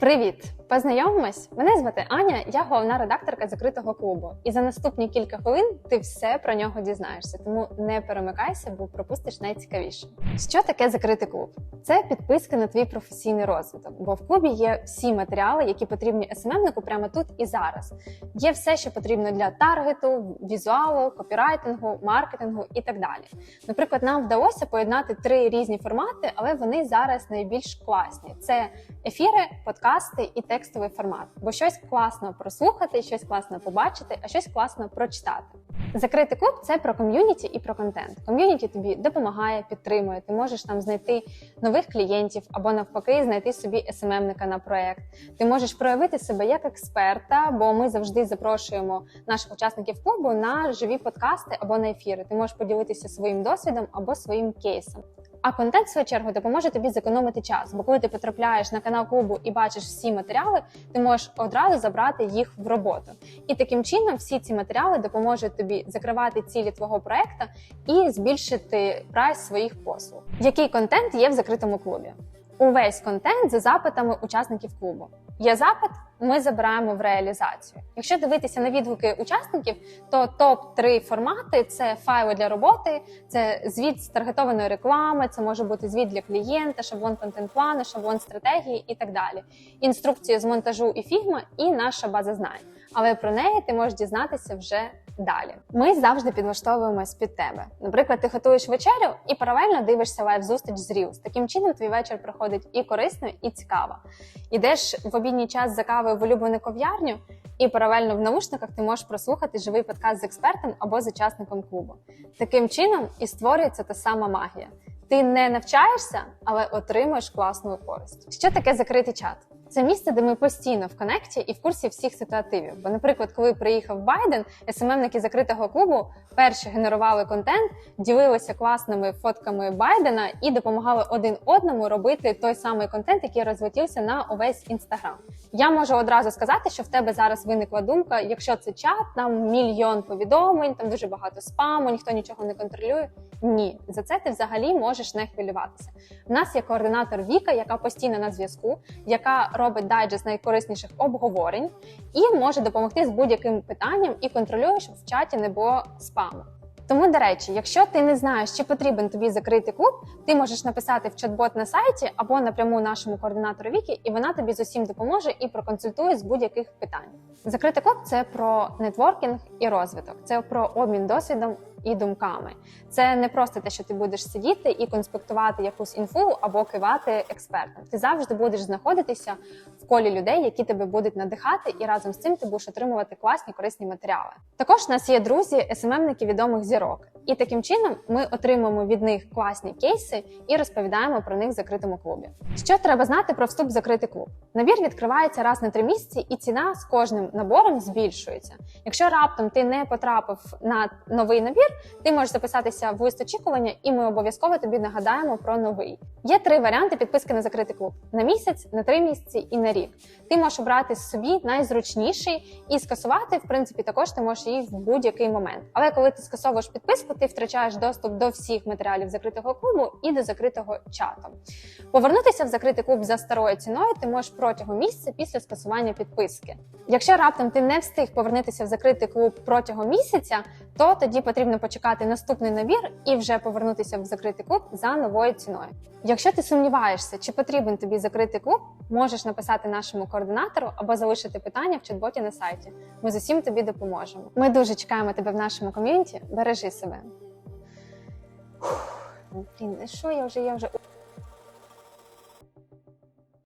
Привіт! Познайомимось! Мене звати Аня, я головна редакторка закритого клубу. І за наступні кілька хвилин ти все про нього дізнаєшся, тому не перемикайся, бо пропустиш найцікавіше. Що таке закритий клуб? Це підписка на твій професійний розвиток, бо в клубі є всі матеріали, які потрібні СММнику прямо тут і зараз. Є все, що потрібно для таргету, візуалу, копірайтингу, маркетингу і так далі. Наприклад, нам вдалося поєднати три різні формати, але вони зараз найбільш класні: це ефіри, подкасти і текстовий формат. Бо щось класно прослухати, щось класно побачити, а щось класно прочитати. Закритий клуб це про ком'юніті і про контент. Ком'юніті тобі допомагає, підтримує. Ти можеш там знайти нових клієнтів або навпаки знайти собі СММника на проект. Ти можеш проявити себе як експерта, бо ми завжди запрошуємо наших учасників клубу на живі подкасти або на ефіри. Ти можеш поділитися своїм досвідом або своїм кейсом. А контент, в свою чергу, допоможе тобі зекономити час, бо коли ти потрапляєш на канал клубу і бачиш всі матеріали, ти можеш одразу забрати їх в роботу. І таким чином всі ці матеріали допоможуть тобі закривати цілі твого проекту і збільшити прайс своїх послуг. Який контент є в закритому клубі? Увесь контент за запитами учасників клубу. Є запит, ми забираємо в реалізацію. Якщо дивитися на відгуки учасників, то топ 3 формати це файли для роботи, це звіт з таргетованої реклами, це може бути звіт для клієнта, шаблон контент-плану, шаблон стратегії і так далі. Інструкції з монтажу і фігма, і наша база знань. Але про неї ти можеш дізнатися вже далі. Ми завжди підлаштовуємось під тебе. Наприклад, ти готуєш вечерю і паралельно дивишся лайв зустріч з Reels. Таким чином, твій вечір проходить і корисно, і цікаво. Ідеш в обідній час за кавою в улюблену ков'ярню, і паралельно в наушниках ти можеш прослухати живий подкаст з експертом або з учасником клубу. Таким чином і створюється та сама магія. Ти не навчаєшся, але отримуєш класну користь. Що таке закритий чат? Це місце, де ми постійно в коннекті і в курсі всіх ситуативів. Бо, наприклад, коли приїхав Байден, СММники закритого клубу перші генерували контент, ділилися класними фотками Байдена і допомагали один одному робити той самий контент, який розлетівся на увесь інстаграм. Я можу одразу сказати, що в тебе зараз виникла думка: якщо це чат, там мільйон повідомлень, там дуже багато спаму, ніхто нічого не контролює. Ні, за це ти взагалі можеш не хвилюватися. В нас є координатор Віка, яка постійно на зв'язку, яка робить дайджест найкорисніших обговорень і може допомогти з будь-яким питанням і контролює, щоб в чаті не було спаму. Тому, до речі, якщо ти не знаєш, чи потрібен тобі закритий клуб, ти можеш написати в чат-бот на сайті або напряму нашому координатору Вікі, і вона тобі з усім допоможе і проконсультує з будь-яких питань. Закритий клуб це про нетворкінг і розвиток, це про обмін досвідом і думками. Це не просто те, що ти будеш сидіти і конспектувати якусь інфу або кивати експертам. Ти завжди будеш знаходитися в колі людей, які тебе будуть надихати, і разом з цим ти будеш отримувати класні корисні матеріали. Також у нас є друзі, СММники відомих зірок, і таким чином ми отримуємо від них класні кейси і розповідаємо про них в закритому клубі. Що треба знати про вступ в закритий клуб? Набір відкривається раз на три місяці, і ціна з кожним набором збільшується. Якщо раптом ти не потрапив на новий набір, ти можеш записатися в лист очікування, і ми обов'язково тобі нагадаємо про новий. Є три варіанти підписки на закритий клуб: на місяць, на три місяці і на рік. Ти можеш обрати собі найзручніший і скасувати, в принципі, також ти можеш її в будь-який момент. Але коли ти скасовуєш підписку, ти втрачаєш доступ до всіх матеріалів закритого клубу і до закритого чату. Повернутися в закритий клуб за старою ціною ти можеш протягом місяця після скасування підписки. Якщо раптом ти не встиг повернутися в закритий клуб протягом місяця, то тоді потрібно почекати наступний набір і вже повернутися в закритий клуб за новою ціною. Якщо ти сумніваєшся, чи потрібен тобі закритий клуб, можеш написати нашому координатору або залишити питання в чат-боті на сайті. Ми з усім тобі допоможемо. Ми дуже чекаємо тебе в нашому ком'юніті. Бережи себе. Блін, що я вже я вже